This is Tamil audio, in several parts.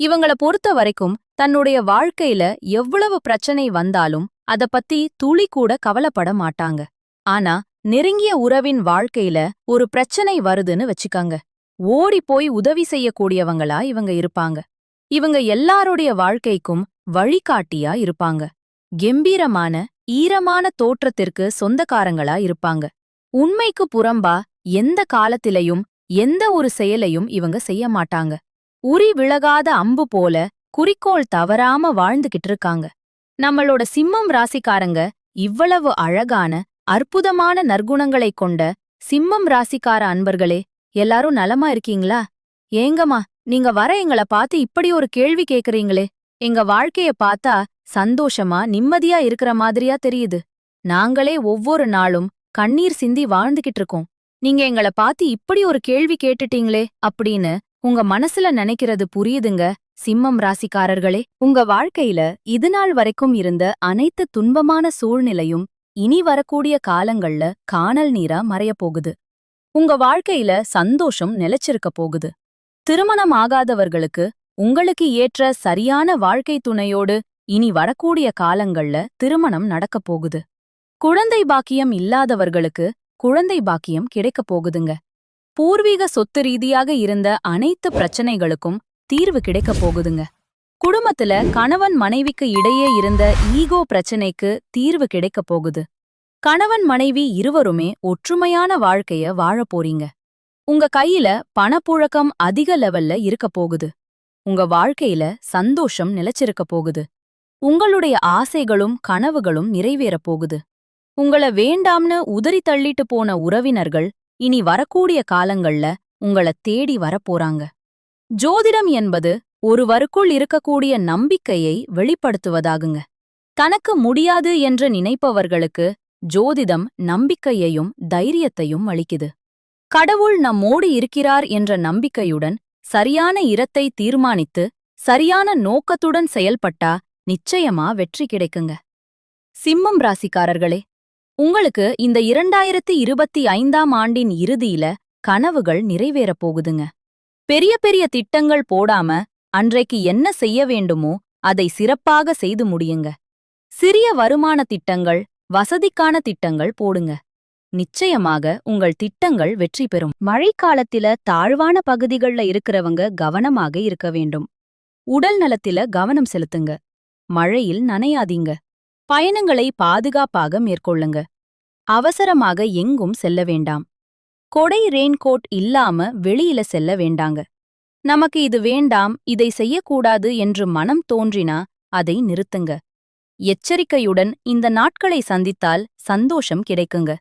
இவங்கள பொறுத்த வரைக்கும் தன்னுடைய வாழ்க்கையில எவ்வளவு பிரச்சனை வந்தாலும் அத பத்தி துளி கூட கவலைப்பட மாட்டாங்க. ஆனா நெருங்கிய உறவின் வாழ்க்கையில ஒரு பிரச்சனை வருதுன்னு வச்சுக்காங்க. ஓடி போய் உதவி செய்யக்கூடியவங்களா இவங்க இருப்பாங்க. இவங்க எல்லாருடைய வாழ்க்கைக்கும் வழிகாட்டியா இருப்பாங்க. கெம்பீரமான ஈரமான தோற்றத்திற்கு சொந்தக்காரங்களா இருப்பாங்க. உண்மைக்கு புறம்பா எந்த காலத்திலையும் எந்த ஒரு செயலையும் இவங்க செய்ய மாட்டாங்க. உரி விலகாத அம்பு போல குறிக்கோள் தவறாம வாழ்ந்துகிட்டு இருக்காங்க நம்மளோட சிம்மம் ராசிக்காரங்க இவ்வளவு அழகான அற்புதமான நற்குணங்களைக் கொண்ட சிம்மம் ராசிக்கார அன்பர்களே எல்லாரும் நலமா இருக்கீங்களா? ஏங்கம்மா நீங்க வர எங்கள பார்த்து இப்படி ஒரு கேள்வி கேக்குறீங்களே. எங்க வாழ்க்கைய பார்த்தா சந்தோஷமா நிம்மதியா இருக்கிற மாதிரியா தெரியுது. நாங்களே ஒவ்வொரு நாளும் கண்ணீர் சிந்தி வாழ்ந்துகிட்டு இருக்கோம் நீங்க எங்கள பார்த்து இப்படி ஒரு கேள்வி கேட்டுட்டீங்களே அப்படின்னு உங்க மனசுல நினைக்கிறது புரியுதுங்க சிம்மம் ராசிக்காரர்களே. உங்க வாழ்க்கையில இதுநாள் வரைக்கும் இருந்த அனைத்து துன்பமான சூழ்நிலையும் இனி வரக்கூடிய காலங்கள்ல காணல் நீரா மறையப் போகுது. உங்க வாழ்க்கையில சந்தோஷம் நிலைச்சிருக்க போகுது. திருமணம் ஆகாதவர்களுக்கு உங்களுக்கு ஏற்ற சரியான வாழ்க்கை துணையோடு இனி வரக்கூடிய காலங்கள்ல திருமணம் நடக்கப் போகுது. குழந்தை பாக்கியம் இல்லாதவர்களுக்கு குழந்தை பாக்கியம் கிடைக்கப் போகுதுங்க. பூர்வீக சொத்து ரீதியாக இருந்த அனைத்து பிரச்சனைகளுக்கும் தீர்வு கிடைக்கப் போகுதுங்க. குடும்பத்துல கணவன் மனைவிக்கு இடையே இருந்த ஈகோ பிரச்சனைக்கு தீர்வு கிடைக்கப் போகுது. கணவன் மனைவி இருவருமே ஒற்றுமையான வாழ்க்கைய வாழ போறீங்க. உங்க கையில பணப்புழக்கம் அதிக லெவல்ல இருக்கப் போகுது. உங்க வாழ்க்கையில சந்தோஷம் நிலைச்சிருக்க போகுது. உங்களுடைய ஆசைகளும் கனவுகளும் நிறைவேறப் போகுது. உங்கள வேண்டாம்னு உதறி தள்ளிட்டு போன உறவினர்கள் இனி வரக்கூடிய காலங்கள்ல உங்கள தேடி வரப்போறாங்க. ஜோதிடம் என்பது ஒருவருக்குள் இருக்கக்கூடிய நம்பிக்கையை வெளிப்படுத்துவதாகுங்க. தனக்கு முடியாது என்று நினைப்பவர்களுக்கு ஜோதிடம் நம்பிக்கையையும் தைரியத்தையும் அளிக்குது. கடவுள் நம்மோடு இருக்கிறார் என்ற நம்பிக்கையுடன் சரியான இரத்தை தீர்மானித்து சரியான நோக்கத்துடன் செயல்பட்டா நிச்சயமா வெற்றி கிடைக்குங்க. சிம்மம் ராசிக்காரர்களே உங்களுக்கு இந்த இரண்டாயிரத்தி இருபத்தி ஐந்தாம் ஆண்டின் இறுதியில கனவுகள் நிறைவேறப் போகுதுங்க. பெரிய பெரிய திட்டங்கள் போடாம அன்றைக்கு என்ன செய்ய வேண்டுமோ அதை சிறப்பாக செய்து முடியுங்க. சிறிய வருமான திட்டங்கள் வசதிக்கான திட்டங்கள் போடுங்க. நிச்சயமாக உங்கள் திட்டங்கள் வெற்றி பெறும். மழைக்காலத்தில தாழ்வான பகுதிகள்ல இருக்கிறவங்க கவனமாக இருக்க வேண்டும். உடல் நலத்தில கவனம் செலுத்துங்க. மழையில் நனையாதீங்க. பயணங்களை பாதுகாப்பாக மேற்கொள்ளுங்க. அவசரமாக எங்கும் செல்ல வேண்டாம். கொடை ரெயின்கோட் இல்லாம வெளியில செல்ல வேண்டாங்க. நமக்கு இது வேண்டாம் இதை செய்யக்கூடாது என்று மனம் தோன்றினா அதை நிறுத்துங்க. எச்சரிக்கையுடன் இந்த நாட்களை சந்தித்தால் சந்தோஷம் கிடைக்குங்க.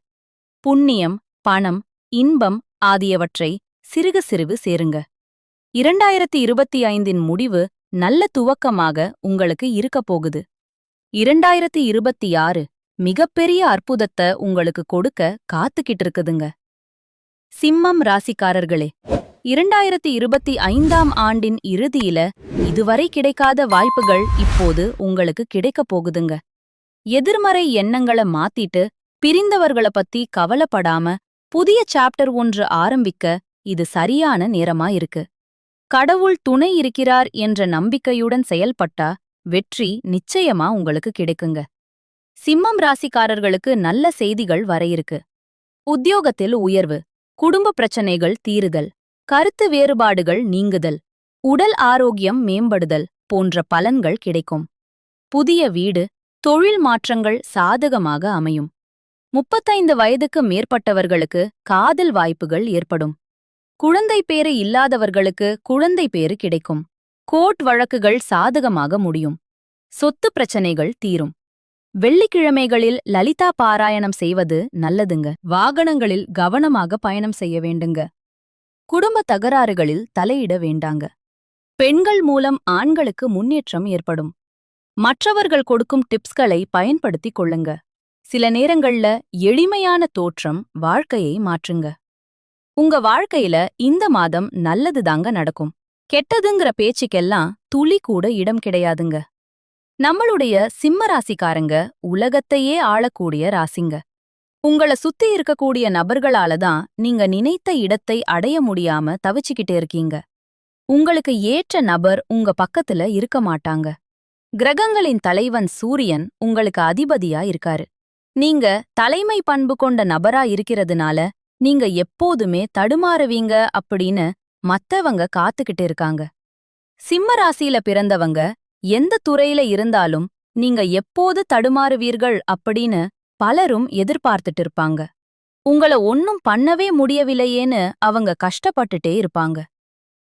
புண்ணியம் பணம் இன்பம் ஆகியவற்றை சிறுக சிறுகு சேருங்க. இரண்டாயிரத்தி இருபத்தி ஐந்தின் முடிவு நல்ல துவக்கமாக உங்களுக்கு இருக்கப் போகுது. இரண்டாயிரத்தி இருபத்தி ஆறு மிகப்பெரிய அற்புதத்தை உங்களுக்கு கொடுக்க காத்துக்கிட்டு இருக்குதுங்க சிம்மம் ராசிக்காரர்களே இரண்டாயிரத்தி இருபத்தி ஐந்தாம் ஆண்டின் இறுதியில இதுவரை கிடைக்காத வாய்ப்புகள் இப்போது உங்களுக்கு கிடைக்கப் போகுதுங்க. எதிர்மறை எண்ணங்கள மாத்திட்டு பிரிந்தவர்கள பத்தி கவலைப்படாம புதிய சாப்டர் ஒன்று ஆரம்பிக்க இது சரியான நேரமா இருக்கு. கடவுள் துணை இருக்கிறார் என்ற நம்பிக்கையுடன் செயல்பட்டா வெற்றி நிச்சயமா உங்களுக்கு கிடைக்குங்க. சிம்மம் ராசிக்காரர்களுக்கு நல்ல செய்திகள் வர இருக்கு. உத்தியோகத்தில் உயர்வு குடும்ப பிரச்சனைகள் தீருதல் கருத்து வேறுபாடுகள் நீங்குதல் உடல் ஆரோக்கியம் மேம்படுதல் போன்ற பலன்கள் கிடைக்கும். புதிய வீடு தொழில் மாற்றங்கள் சாதகமாக அமையும். முப்பத்தைந்து வயதுக்கு மேற்பட்டவர்களுக்கு காதல் வாய்ப்புகள் ஏற்படும். குழந்தை பேறு இல்லாதவர்களுக்கு குழந்தை பேறு கிடைக்கும். கோர்ட் வழக்குகள் சாதகமாக முடியும். சொத்து பிரச்சனைகள் தீரும். வெள்ளிக்கிழமைகளில் லலிதா பாராயணம் செய்வது நல்லதுங்க. வாகனங்களில் கவனமாக பயணம் செய்ய வேண்டுங்க. குடும்ப தகராறுகளில் தலையிட வேண்டாங்க. பெண்கள் மூலம் ஆண்களுக்கு முன்னேற்றம் ஏற்படும். மற்றவர்கள் கொடுக்கும் டிப்ஸ்களை பயன்படுத்திக் கொள்ளுங்க. சில நேரங்கள்ல எளிமையான தோற்றம் வாழ்க்கையை மாற்றுங்க. உங்க வாழ்க்கையில இந்த மாதம் நல்லது தாங்க நடக்கும். கெட்டதுங்கிற பேச்சுக்கெல்லாம் துளி கூட இடம் கிடையாதுங்க. நம்மளுடைய சிம்ம ராசிக்காரங்க உலகத்தையே ஆளக்கூடிய ராசிங்க. உங்கள சுத்தி இருக்கக்கூடிய நபர்களால தான் நீங்க நினைத்த இடத்தை அடைய முடியாம தவிச்சுக்கிட்டே இருக்கீங்க. உங்களுக்கு ஏற்ற நபர் உங்க பக்கத்துல இருக்க மாட்டாங்க. கிரகங்களின் தலைவன் சூரியன் உங்களுக்கு அதிபதியா இருக்காரு. நீங்க தலைமை பண்பு கொண்ட நபரா இருக்கிறதுனால நீங்க எப்போதுமே தடுமாறுவீங்க அப்படின்னு மத்தவங்க காத்துக்கிட்டு இருக்காங்க. சிம்ம ராசியில பிறந்தவங்க எந்த துறையில இருந்தாலும் நீங்க எப்போது தடுமாறுவீர்கள் அப்படின்னு பலரும் எதிர்பார்த்துட்டு இருப்பாங்க. உங்கள ஒன்னும் பண்ணவே முடியவில்லையேன்னு அவங்க கஷ்டப்பட்டுட்டே இருப்பாங்க.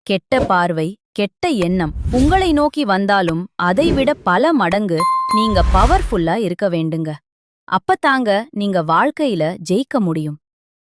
கெட்ட பார்வை கெட்ட எண்ணம் உங்களை நோக்கி வந்தாலும் அதைவிட பல மடங்கு நீங்க பவர்ஃபுல்லா இருக்க வேண்டுங்க. அப்பத்தாங்க நீங்க வாழ்க்கையில ஜெயிக்க முடியும்.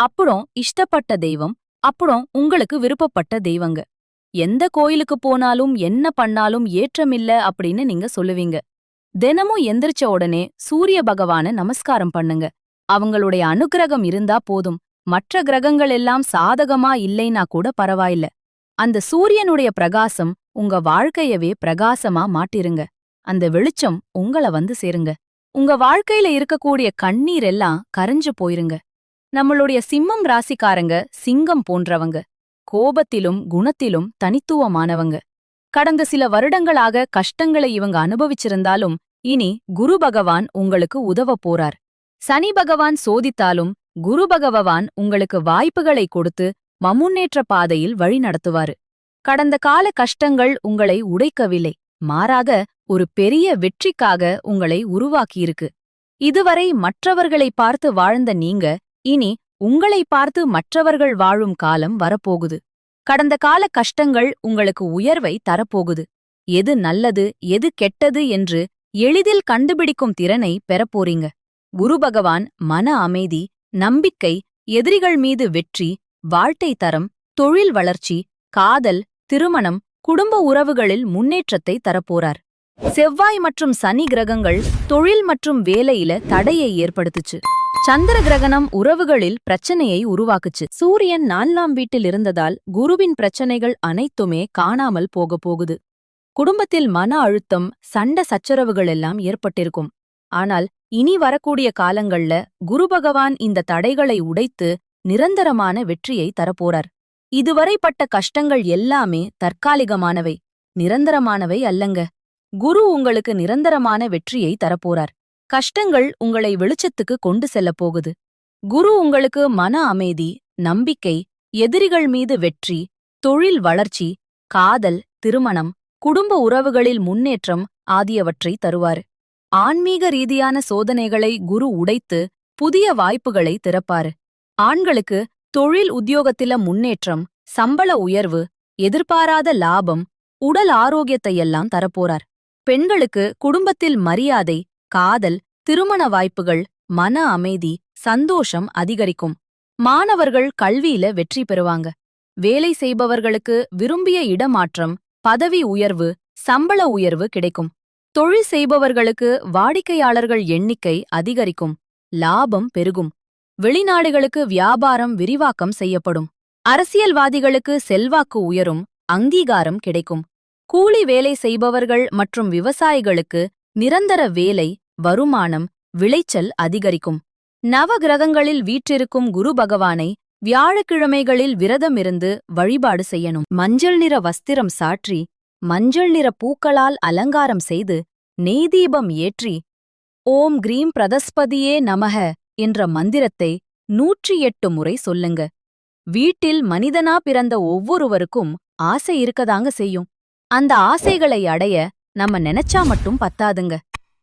அப்புறம் இஷ்டப்பட்ட தெய்வம் அப்புறம் உங்களுக்கு விருப்பப்பட்ட தெய்வங்க. எந்த கோயிலுக்கு போனாலும் என்ன பண்ணாலும் ஏற்றமில்ல அப்படின்னு நீங்க சொல்லுவீங்க. தினமும் எந்திரிச்ச உடனே சூரிய பகவான நமஸ்காரம் பண்ணுங்க. அவங்களுடைய அனுக்கிரகம் இருந்தா போதும். மற்ற கிரகங்கள் எல்லாம் சாதகமா இல்லைனா கூட பரவாயில்ல. அந்த சூரியனுடைய பிரகாசம் உங்க வாழ்க்கையவே பிரகாசமா மாட்டிருங்க அந்த வெளிச்சம் உங்கள வந்து சேருங்க. உங்க வாழ்க்கையில இருக்கக்கூடிய கண்ணீர் எல்லாம் கரைஞ்சு போயிருங்க. நம்மளுடைய சிம்மம் ராசிக்காரங்க சிங்கம் போன்றவங்க. கோபத்திலும் குணத்திலும் தனித்துவமானவங்க. கடந்த சில வருடங்களாக கஷ்டங்களை இவங்க அனுபவிச்சிருந்தாலும் இனி குரு பகவான் உங்களுக்கு உதவ போறார். சனி பகவான் சோதித்தாலும் குரு பகவான் உங்களுக்கு வாய்ப்புகளை கொடுத்து மமுன்னேற்ற பாதையில் வழி நடத்துவாரு. கடந்த கால கஷ்டங்கள் உங்களை உடைக்கவில்லை. மாறாக ஒரு பெரிய வெற்றிக்காக உங்களை உருவாக்கியிருக்கு. இதுவரை மற்றவர்களை பார்த்து வாழ்ந்த நீங்க இனி உங்களை பார்த்து மற்றவர்கள் வாழும் காலம் வரப்போகுது. கடந்த கால கஷ்டங்கள் உங்களுக்கு உயர்வை தரப்போகுது. எது நல்லது எது கெட்டது என்று எளிதில் கண்டுபிடிக்கும் திறனை பெறப்போறீங்க. குரு பகவான் மன அமைதி நம்பிக்கை எதிரிகள் மீது வெற்றி வாழ்க்கை தரம் தொழில் வளர்ச்சி காதல் திருமணம் குடும்ப உறவுகளில் முன்னேற்றத்தை தரப்போறார். செவ்வாய் மற்றும் சனி கிரகங்கள் தொழில் மற்றும் வேலையில தடையை ஏற்படுத்துச்சு. சந்திர கிரகணம் உறவுகளில் பிரச்சனையை உருவாக்குச்சு. சூரியன் நான்காம் வீட்டில் இருந்ததால் குருவின் பிரச்சனைகள் அனைத்துமே காணாமல் போக போகுது. குடும்பத்தில் மன அழுத்தம் சண்ட சச்சரவுகள் எல்லாம் ஏற்பட்டிருக்கும். ஆனால் இனி வரக்கூடிய காலங்கள்ல குரு பகவான் இந்த தடைகளை உடைத்து நிரந்தரமான வெற்றியை தரப்போறார். இதுவரைப்பட்ட கஷ்டங்கள் எல்லாமே தற்காலிகமானவை நிரந்தரமானவை அல்லங்க. குரு உங்களுக்கு நிரந்தரமான வெற்றியை தரப்போறார். கஷ்டங்கள் உங்களை வெளிச்சத்துக்கு கொண்டு செல்லப் போகுது. குரு உங்களுக்கு மன அமைதி நம்பிக்கை எதிரிகள் மீது வெற்றி தொழில் வளர்ச்சி காதல் திருமணம் குடும்ப உறவுகளில் முன்னேற்றம் ஆகியவற்றை தருவார். ஆன்மீக ரீதியான சோதனைகளை குரு உடைத்து புதிய வாய்ப்புகளை திறப்பாரு. ஆண்களுக்கு தொழில் உத்தியோகத்தில முன்னேற்றம் சம்பள உயர்வு எதிர்பாராத லாபம் உடல் ஆரோக்கியத்தையெல்லாம் தரப்போறார். பெண்களுக்கு குடும்பத்தில் மரியாதை காதல் திருமண வாய்ப்புகள் மன அமைதி சந்தோஷம் அதிகரிக்கும். மாணவர்கள் கல்வியில வெற்றி பெறுவாங்க. வேலை செய்பவர்களுக்கு விரும்பிய இடமாற்றம் பதவி உயர்வு சம்பள உயர்வு கிடைக்கும். தொழில் செய்பவர்களுக்கு வாடிக்கையாளர்கள் எண்ணிக்கை அதிகரிக்கும். லாபம் பெருகும். வெளிநாடுகளுக்கு வியாபாரம் விரிவாக்கம் செய்யப்படும். அரசியல்வாதிகளுக்கு செல்வாக்கு உயரும் அங்கீகாரம் கிடைக்கும். கூலி வேலை செய்பவர்கள் மற்றும் விவசாயிகளுக்கு நிரந்தர வேலை வருமானம் விளைச்சல் அதிகரிக்கும். நவகிரகங்களில் வீற்றிருக்கும் குரு பகவானை வியாழக்கிழமைகளில் விரதமிருந்து வழிபாடு செய்யணும். மஞ்சள் நிற வஸ்திரம் சாற்றி மஞ்சள் நிற பூக்களால் அலங்காரம் செய்து நெய்தீபம் ஏற்றி ஓம் கிரீம் பிரதஸ்பதியே நமக என்ற மந்திரத்தை நூற்றி எட்டு முறை சொல்லுங்க. வீட்டில் மனிதனா பிறந்த ஒவ்வொருவருக்கும் ஆசை இருக்கதாங்க செய்யும். அந்த ஆசைகளை அடைய நம்ம நினைச்சா மட்டும் பத்தாதுங்க.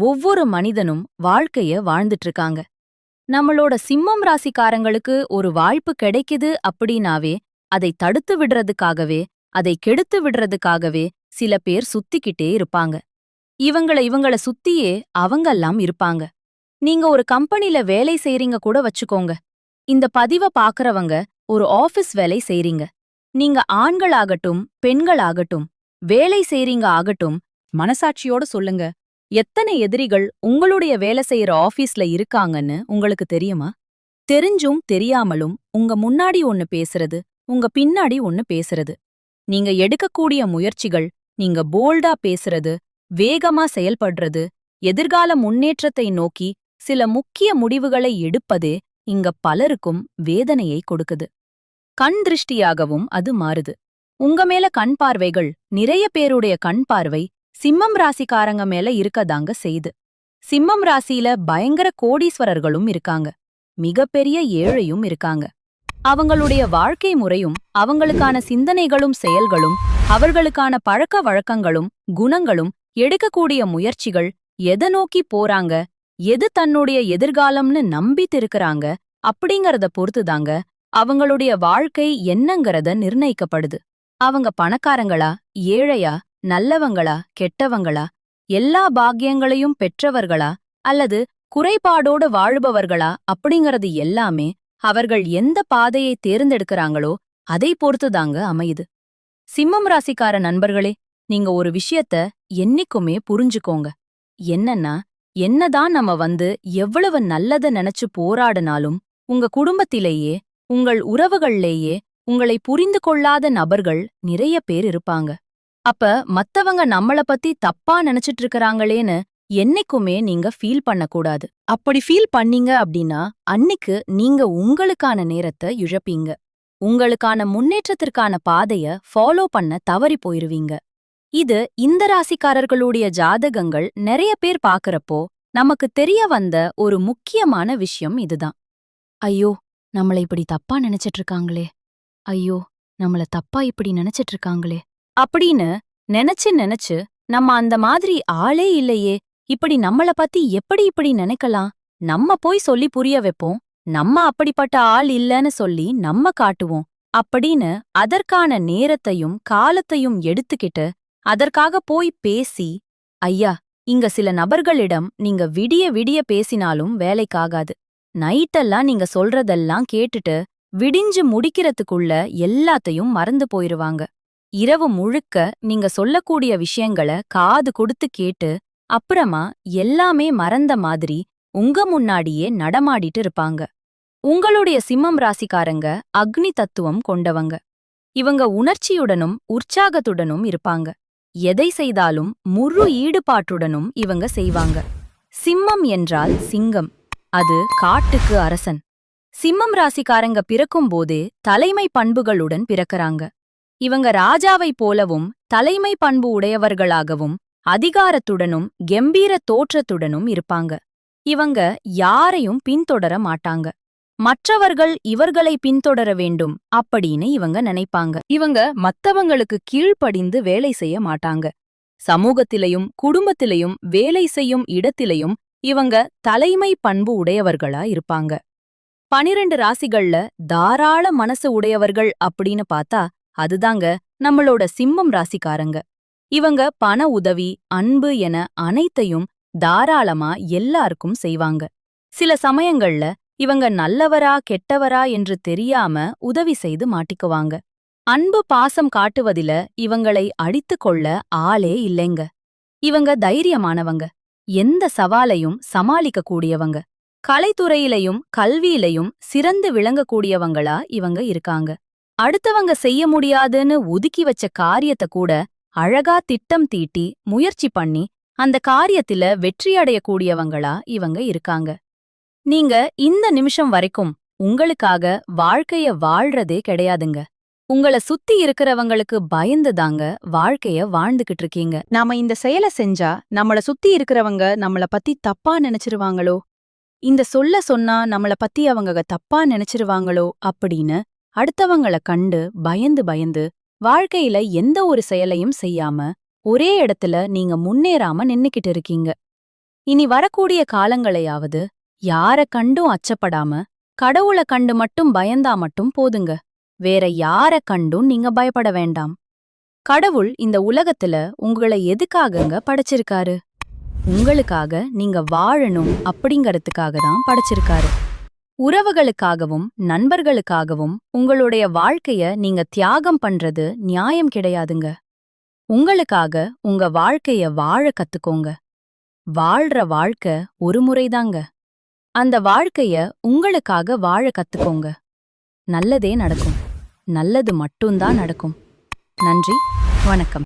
ஒவ்வொரு மனிதனும் வாழ்க்கைய வாழ்ந்துட்டு இருக்காங்க நம்மளோட சிம்மம் ராசிக்காரங்களுக்கு ஒரு வாய்ப்பு கிடைக்குது அப்படின்னாவே அதை தடுத்து விடுறதுக்காகவே அதை கெடுத்து விடுறதுக்காகவே சில பேர் சுத்திக்கிட்டே இருப்பாங்க. இவங்கள இவங்கள சுத்தியே அவங்கெல்லாம் இருப்பாங்க. நீங்க ஒரு கம்பெனில வேலை செய்றீங்க கூட வச்சுக்கோங்க. இந்த பதிவ பாக்குறவங்க ஒரு ஆபீஸ் வேலை செய்றீங்க. நீங்க ஆண்களாகட்டும் பெண்களாகட்டும் வேலை செய்றீங்க ஆகட்டும் மனசாட்சியோட சொல்லுங்க. எத்தனை எதிரிகள் உங்களுடைய வேலை செய்யற ஆபீஸ்ல இருக்காங்கன்னு உங்களுக்கு தெரியுமா? தெரிஞ்சும் தெரியாமலும் உங்க முன்னாடி ஒன்னு பேசுறது உங்க பின்னாடி ஒன்னு பேசுறது. நீங்க எடுக்கக்கூடிய முயற்சிகள் நீங்க போல்டா பேசுறது வேகமா செயல்படுறது எதிர்கால முன்னேற்றத்தை நோக்கி சில முக்கிய முடிவுகளை எடுப்பதே இங்க பலருக்கும் வேதனையை கொடுக்குது. கண் திருஷ்டியாகவும் அது மாறுது. உங்க மேல கண் பார்வைகள் நிறைய பேருடைய கண் பார்வை சிம்மம் ராசிக்காரங்க மேல இருக்கதாங்க செய்து. சிம்மம் ராசியில பயங்கர கோடீஸ்வரர்களும் இருக்காங்க. மிகப்பெரிய ஏழையும் இருக்காங்க. அவங்களுடைய வாழ்க்கை முறையும் அவங்களுக்கான சிந்தனைகளும் செயல்களும் அவர்களுக்கான பழக்க வழக்கங்களும் குணங்களும் எடுக்கக்கூடிய முயற்சிகள் எதை நோக்கி போறாங்க எது தன்னுடைய எதிர்காலம்னு நம்பித்து இருக்கிறாங்க அப்படிங்கறத பொறுத்துதாங்க அவங்களுடைய வாழ்க்கை என்னங்கறத நிர்ணயிக்கப்படுது. அவங்க பணக்காரங்களா ஏழையா நல்லவங்களா கெட்டவங்களா எல்லா பாக்கியங்களையும் பெற்றவர்களா அல்லது குறைபாடோடு வாழ்பவர்களா அப்படிங்கறது எல்லாமே அவர்கள் எந்த பாதையை தேர்ந்தெடுக்கறாங்களோ அதை பொறுத்துதாங்க அமையுது. சிம்மம் ராசிக்கார நண்பர்களே நீங்க ஒரு விஷயத்த என்னைக்குமே புரிஞ்சுக்கோங்க. என்னன்னா என்னதான் நம்ம வந்து எவ்வளவு நல்லத நினைச்சு போராடினாலும் உங்க குடும்பத்திலேயே உங்கள் உறவுகள்லேயே உங்களை புரிந்து கொள்ளாத நபர்கள் நிறைய பேர் இருப்பாங்க. அப்ப மத்தவங்க நம்மள பத்தி தப்பா நினைச்சிட்டு இருக்கறாங்களேன்னு என்னைக்குமே நீங்க ஃபீல் பண்ணக்கூடாது. அப்படி ஃபீல் பண்ணீங்க அப்படின்னா அன்னிக்கு நீங்க உங்களுக்கான நேரத்தை இழப்பீங்க. உங்களுக்கான முன்னேற்றத்திற்கான பாதைய ஃபாலோ பண்ண தவறி போயிருவீங்க. இது இந்த ராசிக்காரர்களுடைய ஜாதகங்கள் நிறைய பேர் பாக்குறப்போ நமக்கு தெரிய வந்த ஒரு முக்கியமான விஷயம் இதுதான். ஐயோ நம்மள இப்படி தப்பா நினைச்சிட்டு இருக்காங்களே. ஐயோ நம்மள தப்பா இப்படி நினைச்சிட்டு இருக்காங்களே. அப்படின்னு நினைச்சு நினைச்சு நம்ம அந்த மாதிரி ஆளே இல்லையே. இப்படி நம்மள பத்தி எப்படி இப்படி நினைக்கலாம்? நம்ம போய் சொல்லி புரிய வைப்போம். நம்ம அப்படிப்பட்ட ஆள் இல்லன்னு சொல்லி நம்ம காட்டுவோம். அப்படின்னு அதற்கான நேரத்தையும் காலத்தையும் எடுத்துக்கிட்டு அதற்காக போய் பேசி ஐயா இங்க சில நபர்களிடம் நீங்க விடிய விடிய பேசினாலும் வேலைக்காகாது. நைட்டெல்லாம் நீங்க சொல்றதெல்லாம் கேட்டுட்டு விடிஞ்சு முடிக்கிறதுக்குள்ள எல்லாத்தையும் மறந்து போயிருவாங்க. இரவு முழுக்க நீங்க சொல்லக்கூடிய விஷயங்கள காது கொடுத்து கேட்டு அப்புறமா எல்லாமே மறந்த மாதிரி உங்க முன்னாடியே நடமாடிட்டு இருப்பாங்க. உங்களுடைய சிம்மம் ராசிக்காரங்க அக்னி தத்துவம் கொண்டவங்க. இவங்க உணர்ச்சியுடனும் உற்சாகத்துடனும் இருப்பாங்க. எதை செய்தாலும் முழு ஈடுபாட்டுடனும் இவங்க செய்வாங்க. சிம்மம் என்றால் சிங்கம் அது காட்டுக்கு அரசன். சிம்மம் ராசிக்காரங்க பிறக்கும் போதே தலைமை பண்புகளுடன் பிறக்கறாங்க. இவங்க ராஜாவைப் போலவும் தலைமை பண்பு உடையவர்களாகவும் அதிகாரத்துடனும் கெம்பீர தோற்றத்துடனும் இருப்பாங்க. இவங்க யாரையும் பின்தொடர மாட்டாங்க. மற்றவர்கள் இவர்களை பின்தொடர வேண்டும் அப்படின்னு இவங்க நினைப்பாங்க. இவங்க மத்தவங்களுக்கு கீழ்ப்படிந்து வேலை செய்ய மாட்டாங்க. சமூகத்திலையும் குடும்பத்திலையும் வேலை செய்யும் இடத்திலையும் இவங்க தலைமை பண்பு உடையவர்களா இருப்பாங்க. பனிரெண்டு ராசிகள்ல தாராள மனசு உடையவர்கள் அப்படின்னு பார்த்தா அதுதாங்க நம்மளோட சிம்மம் ராசிக்காரங்க. இவங்க பண உதவி அன்பு என அனைத்தையும் தாராளமா எல்லாருக்கும் செய்வாங்க. சில சமயங்கள்ல இவங்க நல்லவரா கெட்டவரா என்று தெரியாம உதவி செய்து மாட்டிக்குவாங்க. அன்பு பாசம் காட்டுவதில இவங்களை அடித்துக் கொள்ள ஆளே இல்லைங்க. இவங்க தைரியமானவங்க. எந்த சவாலையும் சமாளிக்க கூடியவங்க கலைத்துறையிலையும் கல்வியிலையும் சிறந்து விளங்கக்கூடியவங்களா இவங்க இருக்காங்க. அடுத்தவங்க செய்ய முடியாதுன்னு ஒதுக்கி வச்ச காரியத்தை கூட அழகா திட்டம் தீட்டி முயற்சி பண்ணி அந்த காரியத்தில வெற்றியடையக்கூடியவங்களா இவங்க இருக்காங்க. நீங்க இந்த நிமிஷம் வரைக்கும் உங்களுக்காக வாழ்க்கைய வாழ்றதே கிடையாதுங்க. உங்கள சுத்தி இருக்கிறவங்களுக்கு பயந்துதாங்க வாழ்க்கைய வாழ்ந்துகிட்டு இருக்கீங்க. நாம இந்த செயலை செஞ்சா நம்மள சுத்தி இருக்கிறவங்க நம்மள பத்தி தப்பா நினைச்சிருவாங்களோ? இந்த சொல்ல சொன்னா நம்மள பத்தி அவங்க தப்பா நினைச்சிருவாங்களோ அப்படின்னு அடுத்தவங்கள கண்டு பயந்து பயந்து வாழ்க்கையில எந்த ஒரு செயலையும் செய்யாம ஒரே இடத்துல நீங்க முன்னேறாம நின்னுக்கிட்டு இருக்கீங்க. இனி வரக்கூடிய காலங்களையாவது யார கண்டும் அச்சப்படாம கடவுள கண்டு மட்டும் பயந்தா மட்டும் போதுங்க. வேற யார கண்டும் நீங்க பயப்பட வேண்டாம். கடவுள் இந்த உலகத்துல உங்களை எதுக்காகங்க படைச்சிருக்காரு? உங்களுக்காக நீங்க வாழணும் அப்படிங்கறதுக்காக தான் படைச்சிருக்காரு. உறவுகளுக்காகவும் நண்பர்களுக்காகவும் உங்களுடைய வாழ்க்கைய நீங்க தியாகம் பண்றது நியாயம் கிடையாதுங்க. உங்களுக்காக உங்க வாழ்க்கைய வாழ கத்துக்கோங்க. வாழ்ற வாழ்க்கை ஒரு முறைதாங்க. அந்த வாழ்க்கைய உங்களுக்காக வாழ கத்துக்கோங்க. நல்லதே நடக்கும். நல்லது மட்டும்தான் நடக்கும். நன்றி. வணக்கம்.